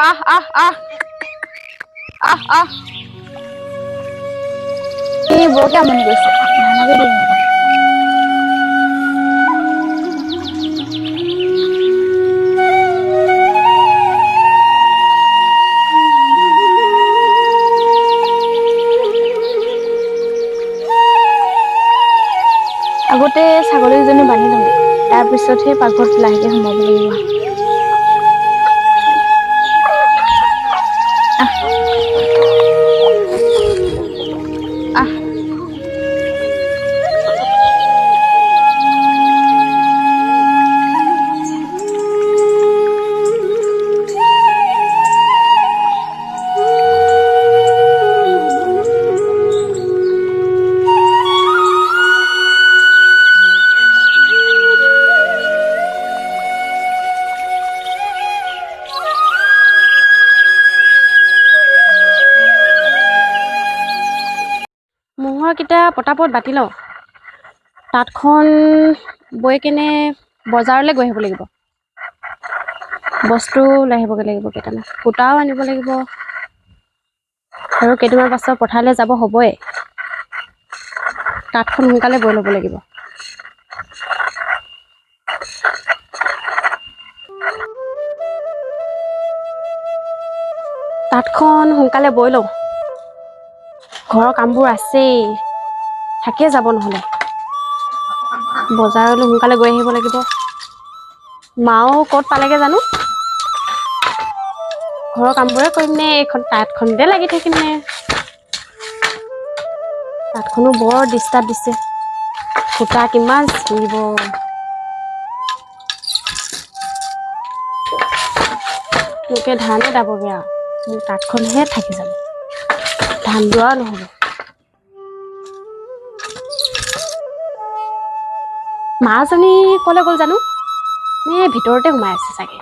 আহ আহ আহ। আহ আহ। এই বৰকে আমনি কৰিছে ধানকে দিম আগতে ছাগলীজনী বান্ধি লওঁগে তাৰপিছতহে পাকঘৰত লাহেকৈ সোমাব লাগিব। পটাপট বাতি লওঁ। তাঁতখন বৈ কেনে বজাৰলৈ গৈ আহিব লাগিব। বস্তু লৈ আহিবগৈ লাগিব কেইটামান। সূতাও আনিব লাগিব। আৰু কেইদিনমান পাছত পথাৰলৈ যাব হ'বই। তাঁতখন সোনকালে বৈ ল'ব লাগিব। তাঁতখন সোনকালে বৈ লওঁ। ঘৰৰ কামবোৰ আছেই। থাকিয়ে যাব নহ'লে। বজাৰলৈ সোনকালে গৈ আহিব লাগিব। মাও ক'ত পালেগে জানো? ঘৰৰ কামবোৰে কৰিম নে? এইখন তাঁতখনতে লাগি থাকিম নে? তাঁতখনো বৰ ডিষ্টাৰ্ব দিছে। সূতা কিমান ছিঙিব মোকে ধানে দাবগে আৰু। মোৰ তাঁতখনহে থাকি যাব। ধান দোৱা নহ'ব। মাজনী ক'লে গ'ল জানো? নে ভিতৰতে সোমাই আছে চাগে?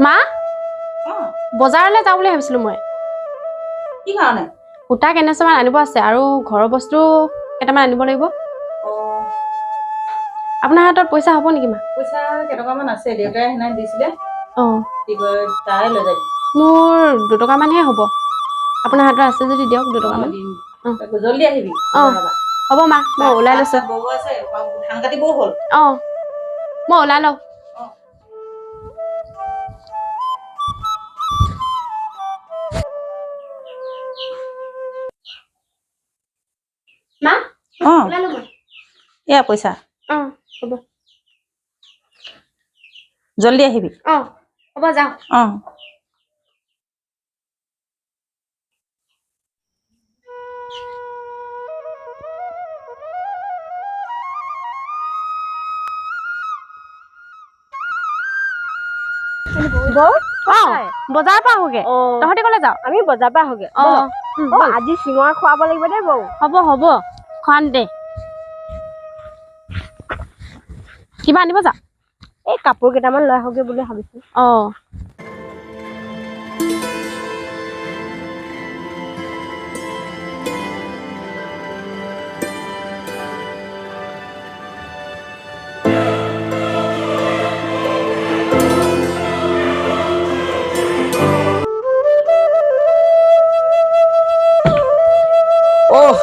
মা? বজাৰলৈ যাওঁ বুলি ভাবিছিলো মই। কি কাৰণে? সূতা কেনেচমান আনিব আছে আৰু ঘৰৰ বস্তু কেইটামান আনিব লাগিব। আপোনাৰ হাতত পইচা হ'ব নেকি মা? পইচা কেইটকামান আছে দেউতাই সেইদিনা দিছিলে। অঁ। মোৰ দুটকামানহে হ'ব। আপোনাৰ হাতত আছে যদি দিয়ক দুটকামান। জল্দি আহিবি। হ'ব মা মই ওলাই লৈছোঁ। অঁ। মই ওলাই লওঁ। মা অ। এয়া পইচা। অঁ হ'ব। জল্দি আহিবি। অঁ হ'ব যাওঁ। অ। অঁ বজাৰৰ পৰা আহোগে। তহঁতি ক'লে যাওঁ। আমি বজাৰ পৰা আহোগে। অঁ। আজি চিঙৰা খুৱাব লাগিব দেই বৌ? হ'ব হ'ব। খুৱাম দে। কিবা আনিব যা। এই কাপোৰ কেইটামান লৈ আহোগে বুলি ভাবিছো। অঁ।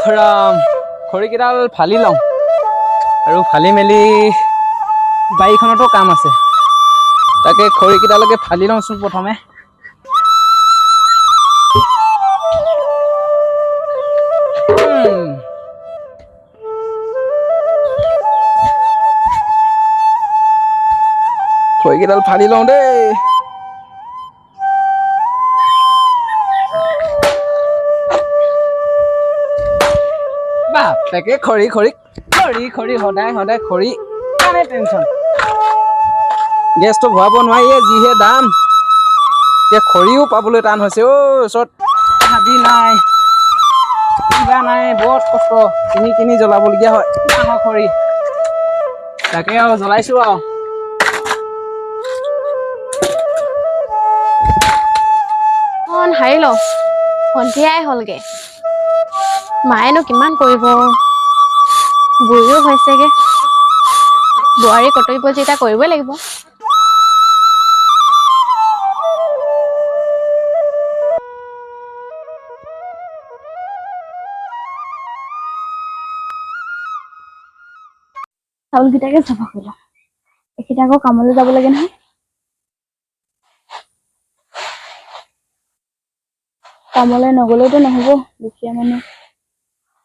খৰিকেইডাল ফালি লওঁ। আৰু ফালি মেলি বাৰীখনতো কাম আছে। তাকে খৰিকেইডালকে ফালি লওঁচোন প্ৰথমে। খৰিকেইডাল ফালি লওঁ দেই। বাপেকে খৰি খৰি খৰি খৰি সদায় সদায় খৰি কাৰণে টেনচন গেছটো ভৰাব নোৱাৰিয়ে যিহে দাম। এতিয়া খৰিও পাবলৈ টান হৈছে অ' ওচৰত হাবি নাই। কিবা নাই বৰ কষ্ট। কিনি কিনি জ্বলাবলগীয়া হয় ডাঙৰ খৰি। তাকে আৰু জ্বলাইছো আৰু। হাৰি লওঁ। সন্ধিয়াই হ'লগে। মায়েনো কিমান কৰিব? বুঢ়ীও হৈছেগে। বোৱাৰী কৰ্তব্য যেতিয়া কৰিবই লাগিব। চাউলকেইটাকে চাফা কৰি লওঁ এইকেইটা আকৌ কামলৈ যাব লাগে নহয়। কামলৈ নগলেওতো নহব দুখীয়া মানুহ।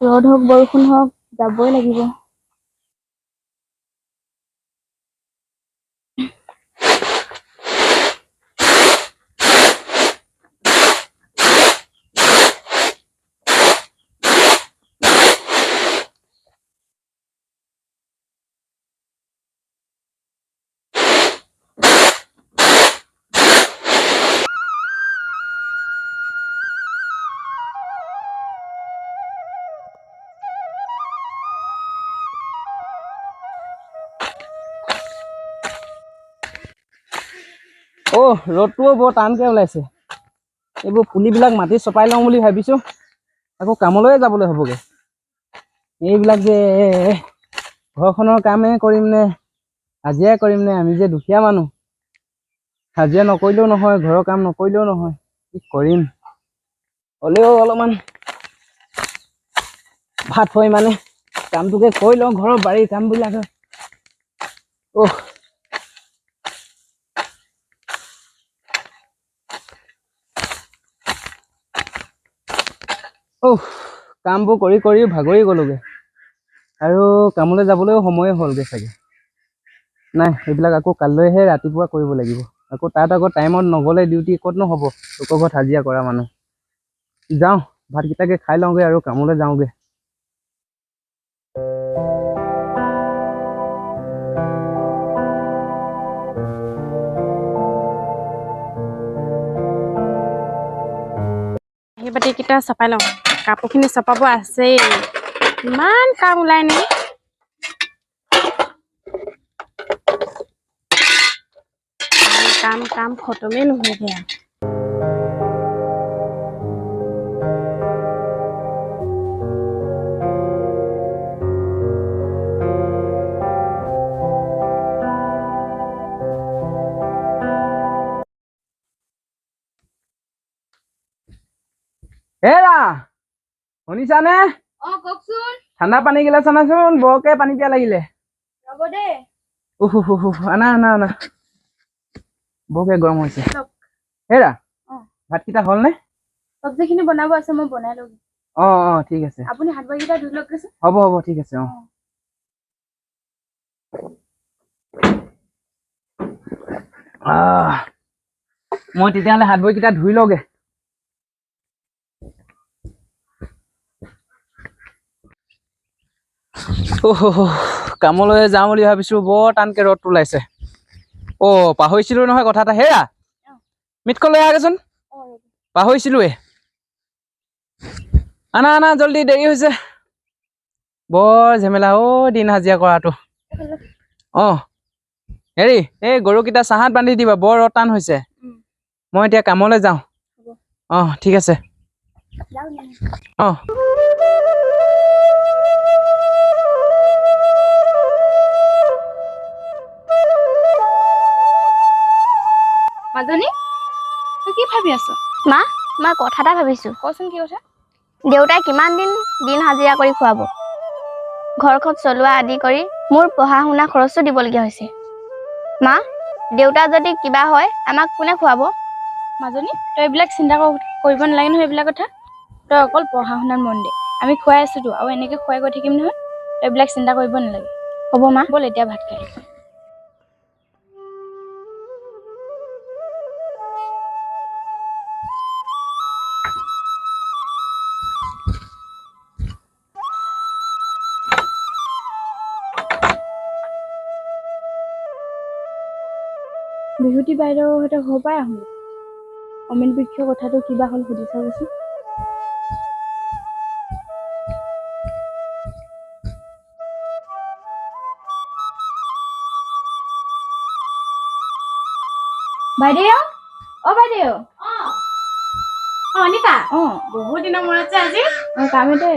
ৰ'দ হওক বৰষুণ হওক যাবই লাগিব। অ' ৰ'দটোও বৰ টানকে ওলাইছে। এইবোৰ পুলিবিলাক মাটি চপাই লওঁ বুলি ভাবিছো। আকৌ কামলৈয়ে যাবলৈ হ'বগে। এইবিলাক যে ঘৰখনৰ কামে কৰিম নে হাজিৰাই কৰিম নে আমি যে দুখীয়া মানুহ। হাজিৰা নকৰিলেও নহয় ঘৰৰ কাম নকৰিলেও নহয় কি কৰিম? হ'লেও অলপমান ভাত হয় মানে কামটোকে কৰি লওঁ ঘৰৰ বাৰীৰ কামবিলাক। অহ। উফ কামবোৰ কৰি কৰি ভাগৰি গ'লোগে। আৰু কামলৈ যাবলৈও সময়ে হ'লগে চাগে। নাই এইবিলাক আকৌ কাইলৈহে ৰাতিপুৱা কৰিব লাগিব। আকৌ তাত আকৌ টাইমত নগ'লে ডিউটি ক'তনো হ'ব? লোকৰ ঘৰত হাজিৰা কৰা মানুহ। যাওঁ ভাতকেইটাকে খাই লওঁগে আৰু কামলৈ যাওঁগে। বাতিকেইটা চপাই লওঁ। কাপোৰখিনি চপাব আছেই ইমান কাম ওলাই নে কাম কাম কাম খতমেই নহয়গে আৰু হেৰা শুনিছানে? অ কওকচোন। ঠাণ্ডা পানী গিলাচ আনাচোন বৰকে পানী পিয়া লাগিলে। আনা আনা আনা। বৰকে গৰম হৈছে। হেৰা অ। ভাতকেইটা হ'লনে চব্জিখিনি বনাব আছে মই বনাই লওঁ। অঁ অঁ ঠিক আছে। আপুনি হাত ভৰিকেইটা ধুই লওক হ'ব হ'ব ঠিক আছে অঁ। মই তেতিয়াহ'লে হাত ভৰিকেইটা ধুই লওঁগে। কামলৈ যাওঁ বুলি ভাবিছো। বৰ টানকে ৰ'দটো ওলাইছে। অ' পাহৰিছিলো নহয় কথা এটা। হেৰা মিটকল লৈ আহাগৈচোন পাহৰিছিলোৱে। আনা আনা জল্দি দেৰি হৈছে। বৰ ঝেমেলা। অ' দিন হাজিৰা কৰাটো। অঁ হেৰি এই গৰুকেইটা চাহাত বান্ধি দিবা। বৰ ৰদ টান হৈছে। মই এতিয়া কামলৈ যাওঁ। অঁ ঠিক আছে। অঁ। মাজনী তই কি ভাবি আছ? মা মই কথা এটা ভাবিছোঁ। কচোন কি কথা দেউতাই কিমান দিন দিন হাজিৰা কৰি খুৱাব? ঘৰখন চলোৱা আদি কৰি মোৰ পঢ়া শুনা খৰচো দিবলগীয়া হৈছে। মা দেউতা যদি কিবা হয় আমাক কোনে খুৱাব? মাজনী তই এইবিলাক চিন্তা কৰ- কৰিব নালাগে নহয় এইবিলাক কথা। তই অকল পঢ়া শুনাত মন দে। আমি খুৱাই আছোতো আৰু এনেকে খুৱাই গৈ থাকিম নহয়। তই এইবিলাক চিন্তা কৰিব নালাগে। হ'ব মা। ব'ল এতিয়া ভাত খাই বিহুতী বাইদেউহঁতৰ ঘৰৰ পৰাই আহোঁ অমিত বৃক্ষৰ কথাটো কিবা হ'ল সুধি চাবচোন বাইদেউ? অ বাইদেউ? অ। অনিতা? অ। বহুত দিনৰ মূৰত যে আজি। অ কাম এটা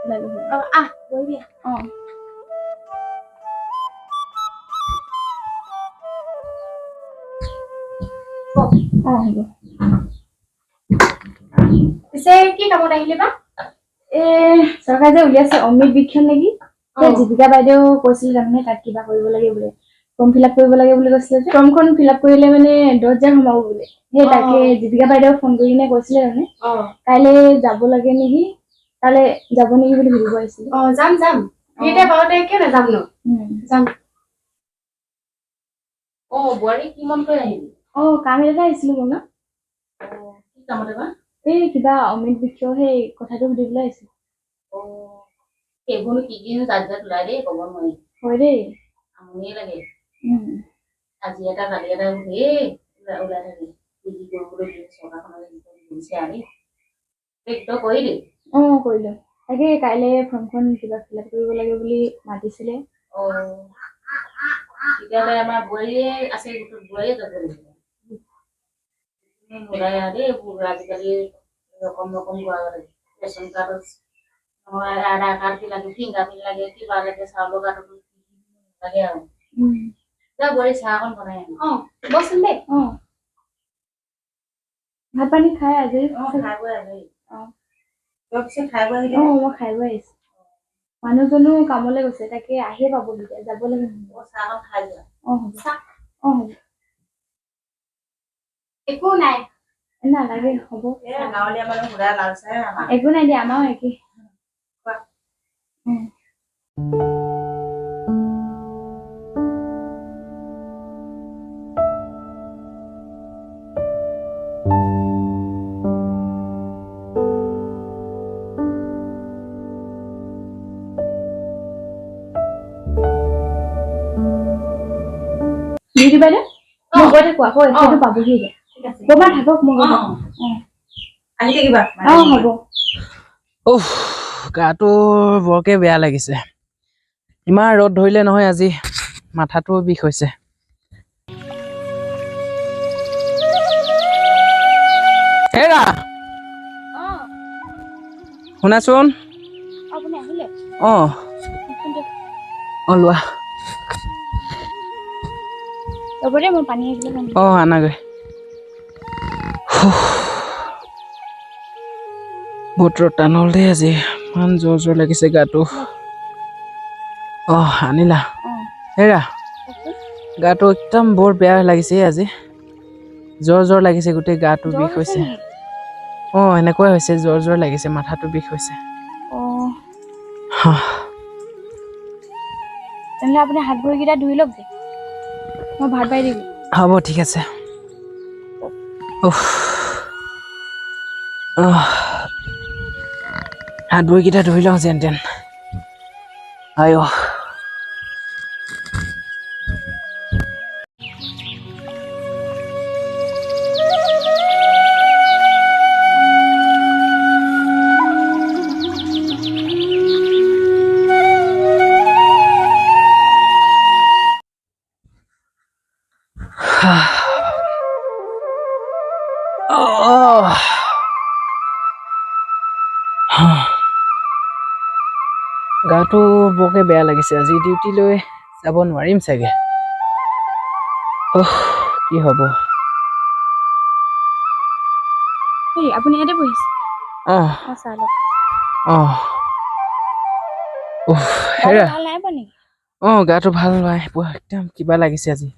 ওলালো। অ, আহ বহিবি অ। পিছে কি কামত আহিলে বা? এ চৰকাৰে যে উলিয়াইছে অমৃত বিক্ষণ নেকি? জীৱিকা বাইদেউ কৈছিলে তাৰমানে তাত কিবা কৰিব লাগে বোলে ফৰ্ম ফিল আপ কৰিব লাগে বুলি কৈছিলে যে। ফৰ্মখন ফিল আপ কৰিলে মানে দহ হাজাৰ সোমাব বোলে। সেই তাকে জীৱিকা বাইদেউ ফোন কৰি কিনে কৈছিলে তাৰমানে। কাইলৈ যাব লাগে নেকি? তালৈ যাব নেকি বুলি সুধিব আহিছিলে। অ যাম যাম। বাৰতে কিয় নাযাম ন? যাম। অ বোৱাৰী কিমান কৰি আহিবি অঁ কাম এটাতে আহিছিলো মই ন। কি কামত এবাৰ এই কিবা অমৃত বৃক্ষ সেই কথাটো সুধিবলৈ আহিছিলো অ সেইবোৰ কি কিনো জাত জাত ওলাই দেই ক'ব নোৱাৰি। হয় দেই। আমনিয়ে লাগে। আজি এটা কালি এটা ধেৰ ওলাই থাকে। কি কি কৰিবলৈ দিয়ে চৰকাৰখনে দিছে আমি তই কৰিলি? অঁ কৰিলো। তাকে কাইলৈ ফৰ্মখন কিবা ফিল আপ কৰিব লাগে বুলি মাতিছিলে। অ তেতিয়াহ'লে আমাৰ বোৱাৰীয়ে আছে গোটত বোৱাৰীয়ে যাব লাগিব। নোলায় আৰু দেই এইবোৰ আজিকালি ৰকম ৰকম গোৱা ৰেচন কাৰ্ডত নহয় আধাৰ কাৰ্ড লাগে ফিংগাৰ প্ৰিণ্ট লাগে কিবা লাগে চাউলৰ কাৰ্ডতো লাগে আৰু যা বোৱাৰী চাহ অকণ বনাই আনি অ বচোন দেই অঁ ভাত পানী খাই আজৰি অ খাই বৈ আজৰি অ। তই পিছে খাই বৈ আহিলি অঁ মই খাই বৈ আহিছো মানুহজনো কামলৈ গৈছে তাকে আহিয়ে পাবহি যাব লাগে অ, চাহ অকণ খাই যোৱা অঁ হ'ব অঁ হ'ব একো নাই নালাগে হ'ব এ গাঁৱলীয়া মানুহ সুধা লাল চাহ আমাৰ একো নাই দিয়া আমাৰো একেই বিউটি বাইদেউ মই গৈ থাকো আকৌ এতিয়াতো পাবহি এতিয়া ঠিক আছে। ব'বা থাকক মই গৈ অ, থাকো। আহি থাকিবা। অঁ হ'ব। উফ গাটো বৰকে বেয়া লাগিছে। ইমান ৰ'দ ধৰিলে নহয় আজি। মাথাটো বিষ হৈছে। হেৰা! শুনাচোন। অঁ অঁ। লোৱা। অঁ আনাগৈ। বহুত টান হ'ল দেই আজি ইমান জোৰ জোৰ লাগিছে গাটো অঁ আনিলা হেৰা গাটো একদম বৰ বেয়া লাগিছে আজি জ্বৰ জ্বৰ লাগিছে গোটেই গাটো বিষ হৈছে অঁ এনেকুৱাই হৈছে জ্বৰ জ্বৰ লাগিছে মাথাটো বিষ হৈছে তেনেহ'লে আপুনি হাত ভৰিকেইটা ধুই লওক যে। মই ভাত বাঢ়ি দিম হ'ব ঠিক আছে। উফ। হাত ভৰিকেইটা ধুই লওঁ যেন তেন। আইঅ গাটো বৰকে বেয়া লাগিছে। আজি ডিউটিলৈ যাব নোৱাৰিম চাগে। উফ, কি হ'ব? আপুনি ইয়াতে বহিছে অঁ অঁ গাটো হেৰা। ভাল নাই পোৱা নেকি? অঁ গাটো ভাল নাই পোৱা। একদম কিবা লাগিছে আজি।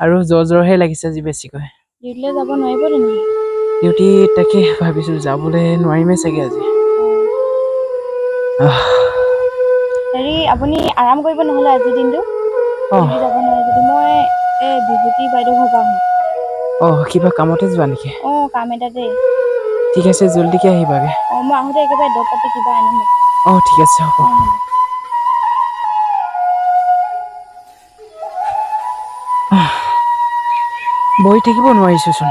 আৰু জ্বৰ জ্বৰহে লাগিছে আজি বেছিকৈ। ডিউটি তাকে ভাবিছোঁ যাবলৈ নোৱাৰিমেই চাগে আজি। হেৰি আপুনি আৰাম কৰিব নহ'লে আজিৰ দিনটো। অঁ যাব নোৱাৰে যদি মই এই বিভূতি বাইদেউ ঘৰৰ পৰা আহোঁ। অঁ কিবা কামতে যোৱা নেকি? অঁ কাম এটাতে ঠিক আছে জল্দিকে আহিবাগে। অঁ মই আহোঁতে একেবাৰে দৰৱ পাতি কিবা আনিম। অঁ ঠিক আছে হ'ব। বহি থাকিব নোৱাৰিছোঁচোন।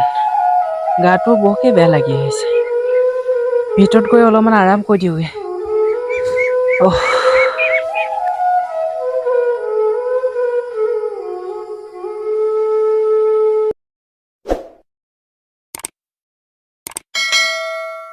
গাটো বৰকে বেয়া লাগি আহিছে। ভিতৰত গৈ অলপমান আৰাম কৰি দিওঁগে। অহ।